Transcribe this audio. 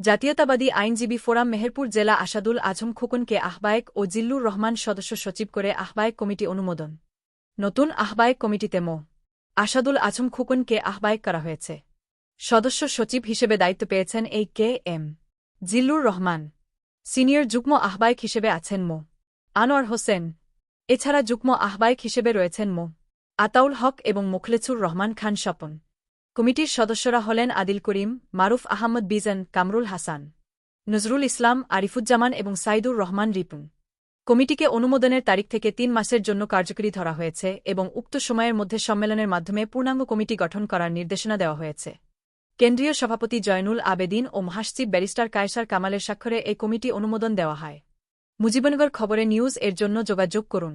জাতীয়তাবাদী আইনজীবী ফোরাম মেহেরপুর জেলা আসাদুল আজম খোকনকে আহ্বায়ক ও জিল্লুর রহমান সদস্য সচিব করে আহ্বায়ক কমিটি অনুমোদন। নতুন আহ্বায়ক কমিটিতে মো. আসাদুল আজম খোকনকে আহ্বায়ক করা হয়েছে। সদস্য সচিব হিসেবে দায়িত্ব পেয়েছেন এই K M. Zillur Rahman. Senior যুগ্ম আহ্বায়ক হিসেবে আছেন মো. আনোয়ার হোসেন। এছাড়া যুগ্ম আহ্বায়ক হিসেবে রয়েছেন মো. আতাউল হক এবং মুখলেছুর রহমান খান স্বপন। কমিটির সদস্যরা হলেন আদিল করিম, মারুফ আহমদ বিজন, কামরুল হাসান, নজরুল ইসলাম, আরিফুজ্জামান এবং সাইদুর রহমান রিপুন কমিটিকে অনুমোদনের তারিখ থেকে তিন মাসের জন্য কার্যকরী ধরা হয়েছে এবং উক্ত সময়ের মধ্যে সম্মেলনের মাধ্যমে পূর্ণাঙ্গ কমিটি গঠন করার নির্দেশনা দেওয়া হয়েছে। কেন্দ্রীয় সভাপতি জয়নুল আবেদিন ও মহাসচিব ব্যারিস্টার কায়সার কামালের স্বাক্ষরে এই কমিটি অনুমোদন দেওয়া হয়। মুজিবনগর খবরে নিউজ এর জন্য যোগাযোগ করুন।